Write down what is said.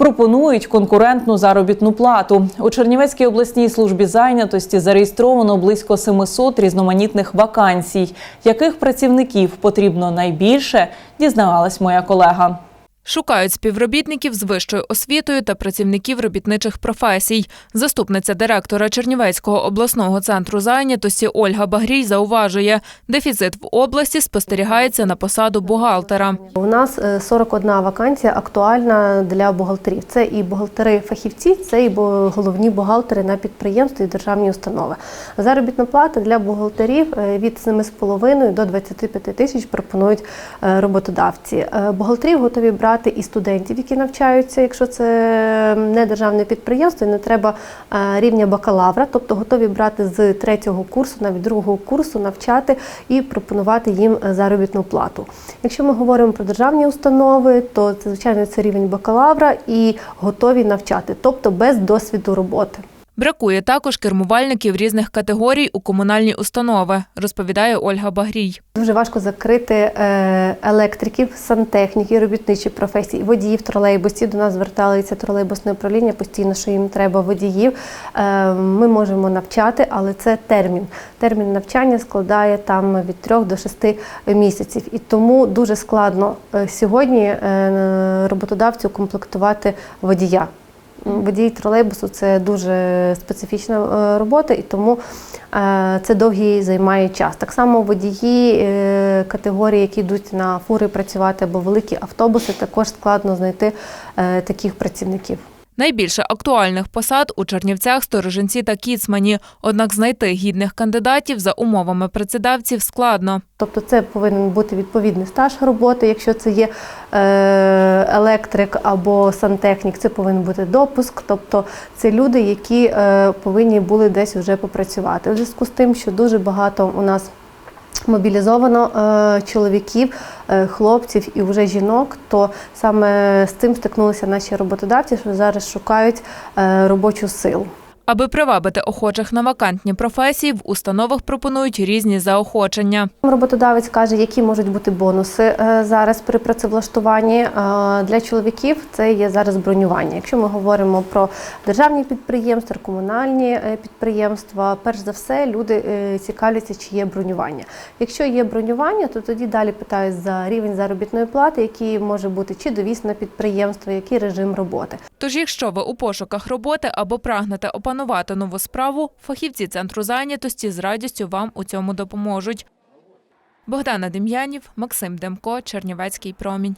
пропонують конкурентну заробітну плату. У Чернівецькій обласній службі зайнятості зареєстровано близько 700 різноманітних вакансій. Яких працівників потрібно найбільше, дізнавалась моя колега. Шукають співробітників з вищою освітою та працівників робітничих професій. Заступниця директора Чернівецького обласного центру зайнятості Ольга Багрій зауважує, дефіцит в області спостерігається на посаду бухгалтера. У нас е, 41 вакансія актуальна для бухгалтерів. Це і бухгалтери-фахівці, це і головні бухгалтери на підприємстві і державні установи. Заробітна плата для бухгалтерів е, від 7,5 до 25 тисяч пропонують е, роботодавці. Е, Бухгалтерів готові брати і студентів, які навчаються, якщо це не державне підприємство, і не треба е, рівня бакалавра, тобто готові брати з третього курсу, навіть другого курсу, навчати і пропонувати їм е, заробітну плату. Якщо ми говоримо про державні установи, то це звичайно це рівень бакалавра і готові навчати, тобто без досвіду роботи. Бракує також кермувальників різних категорій у комунальні установи, розповідає Ольга Багрій. Дуже важко закрити е, електриків, сантехніків, робітничі професії, водіїв тролейбусів. До нас зверталися тролейбусне управління постійно, що їм треба водіїв. Е, Ми можемо навчати, але це термін. Термін навчання складає там від 3 до 6 місяців. І тому дуже складно е, сьогодні роботодавцю комплектувати водія. Водій тролейбусу це дуже специфічна е, робота, і тому е, це довгий займає час. Так само водії е, категорії, які йдуть на фури працювати або великі автобуси, також складно знайти таких працівників. Найбільше актуальних посад у Чернівцях, Сторожинці та Кіцмані. Однак знайти гідних кандидатів за умовами працедавців складно. Тобто це повинен бути відповідний стаж роботи. Якщо це є е, електрик або сантехнік, це повинен бути допуск. Тобто це люди, які е, повинні були десь вже попрацювати. У зв'язку з тим, що дуже багато у нас мобілізовано е, чоловіків, е, хлопців і вже жінок, то саме з цим стикнулися наші роботодавці, що зараз шукають е, робочу силу. Аби привабити охочих на вакантні професії, в установах пропонують різні заохочення. Роботодавець каже, які можуть бути бонуси е, зараз при працевлаштуванні. Е, Для чоловіків це є зараз бронювання. Якщо ми говоримо про державні підприємства, комунальні е, підприємства, перш за все люди цікавляться, чи є бронювання. Якщо є бронювання, то тоді далі питають за рівень заробітної плати, який може бути чи довіз на підприємство, який режим роботи. Тож, якщо ви у пошуках роботи або прагнете опанувати нову справу, фахівці центру зайнятості з радістю вам у цьому допоможуть. Богдана Дем'янів, Максим Демко, Чернівецький промінь.